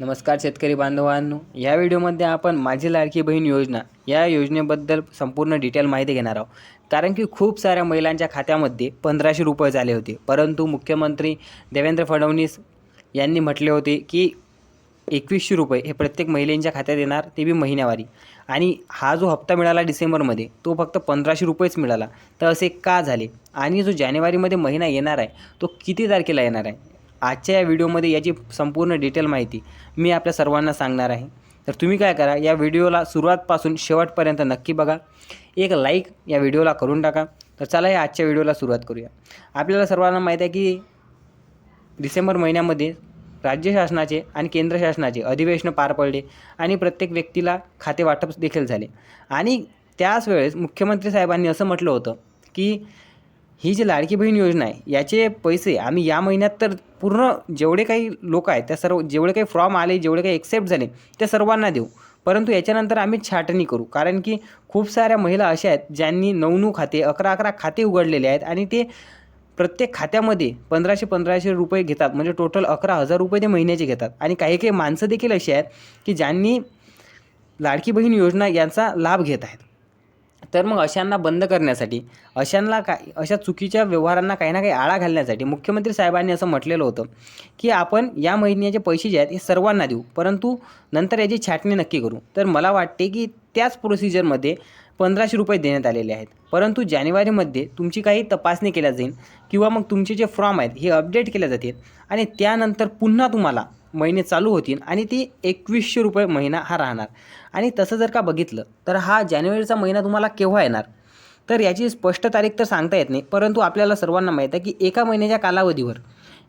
नमस्कार शेतकरी बांधवांनो. या व्हिडिओमध्ये आपण माझी लाडकी बहीण योजना या योजनेबद्दल संपूर्ण डिटेल माहिती घेणार आहोत. कारण की खूप साऱ्या महिलांच्या खात्यामध्ये पंधराशे रुपये झाले होते. परंतु मुख्यमंत्री देवेंद्र फडणवीस यांनी म्हटले होते की एकवीसशे रुपये हे प्रत्येक महिलेंच्या खात्यात येणार ते बी महिन्यावारी. आणि हा जो हप्ता मिळाला डिसेंबरमध्ये तो फक्त पंधराशे रुपयेच मिळाला. तर असे का झाले? आणि जो जानेवारीमध्ये महिना येणार आहे तो किती तारखेला येणार आहे? आजच्या या व्हिडिओमध्ये याची संपूर्ण डिटेल माहिती मी आपल्या सर्वांना सांगणार आहे. तर तुम्ही काय करा या व्हिडिओला सुरुवातपासून शेवटपर्यंत नक्की बघा. एक लाईक या व्हिडिओला करून टाका. तर चला या आजच्या व्हिडिओला सुरुवात करूया. आपल्याला सर्वांना माहीत आहे की डिसेंबर महिन्यामध्ये राज्य शासनाचे आणि केंद्र शासनाचे अधिवेशन पार पडले आणि प्रत्येक व्यक्तीला खाते वाटप देखील झाले. आणि त्याच वेळेस मुख्यमंत्री साहेबांनी असं म्हटलं होतं की ही जी लाडकी बहीण योजना आहे याचे पैसे आम्ही या महिन्यात तर पूर्ण जेवढे काही लोक आहेत त्या सर्व जेवढे काही फॉर्म आले जेवढे काही एक्सेप्ट झाले त्या सर्वांना देऊ. परंतु याच्यानंतर आम्ही छाटणी करू. कारण की खूप साऱ्या महिला अशा आहेत ज्यांनी नऊ नऊ खाते अकरा अकरा खाते उघडलेले आहेत आणि ते प्रत्येक खात्यामध्ये पंधराशे पंधराशे रुपये घेतात. म्हणजे टोटल अकरा हजार रुपये ते महिन्याचे घेतात. आणि काही काही माणसं देखील अशी आहेत की ज्यांनी लाडकी बहीण योजना यांचा लाभ घेत आहेत. तर मग अशांना बंद करण्यासाठी अशांना काय अशा चुकीच्या व्यवहारांना काही ना काही आळा घालण्यासाठी मुख्यमंत्री साहेबांनी असं म्हटलेलं होतं की आपण या महिन्याचे पैसे जे आहेत हे सर्वांना देऊ परंतु नंतर याची छाटणी नक्की करू. तर मला वाटते की त्याच प्रोसिजरमध्ये पंधराशे रुपये देण्यात आलेले आहेत. परंतु जानेवारीमध्ये तुमची काही तपासणी केल्या जाईल किंवा मग तुमचे जे फॉर्म आहेत हे अपडेट केले जातील आणि त्यानंतर पुन्हा तुम्हाला महिने चालू होतील आणि ती एकवीसशे रुपये महिना हा राहणार. आणि तसं जर का बघितलं तर हा जानेवारीचा महिना तुम्हाला केव्हा येणार? तर याची स्पष्ट तारीख तर सांगता येत नाही परंतु आपल्याला सर्वांना माहीत आहे की एका महिन्याच्या कालावधीवर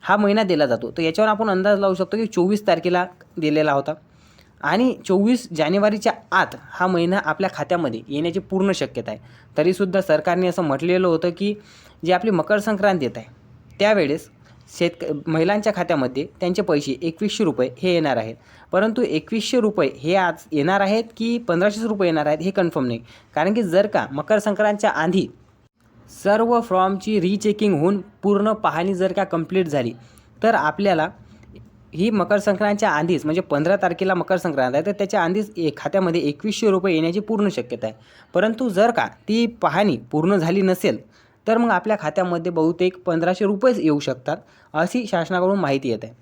हा महिना दिला जातो. तर याच्यावर आपण अंदाज लावू शकतो की चोवीस तारखेला दिलेला होता. आणि चोवीस जानेवारीच्या आत हा महिना आपल्या खात्यामध्ये येण्याची पूर्ण शक्यता आहे. तरीसुद्धा सरकारने असं म्हटलेलं होतं की जी आपली मकर संक्रांत येत आहे त्यावेळेस शेतक महिलांच्या खात्यामध्ये त्यांचे पैसे एकवीसशे रुपये हे येणार आहेत. परंतु एकवीसशे रुपये हे आज येणार आहेत की पंधराशेच रुपये येणार आहेत हे कन्फर्म नाही. कारण की जर का मकर संक्रांतच्या आधी सर्व फॉर्मची रीचेकिंग होऊन पूर्ण पाहणी जर का कंप्लीट झाली तर आपल्याला ही मकर संक्रांतच्या आधीच म्हणजे पंधरा तारखेला मकर संक्रांत आहे तर त्याच्या आधीच ए खात्यामध्ये एकवीसशे रुपये येण्याची पूर्ण शक्यता आहे. परंतु जर का ती पाहणी पूर्ण झाली नसेल तर मग आपल्या खात्यामध्ये बहुतेक पंधराशे रुपयेच येऊ शकतात अशी शासनाकडून माहिती येत. आहे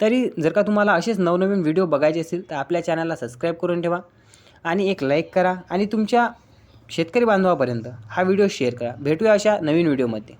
तरी जर का तुम्हाला असेच नवनवीन व्हिडिओ बघायचे असतील तर आपल्या चॅनलला सबस्क्राईब करून ठेवा आणि एक लाईक करा आणि तुमच्या शेतकरी बांधवापर्यंत हा व्हिडिओ शेअर करा. भेटूया अशा नवीन व्हिडिओमध्ये.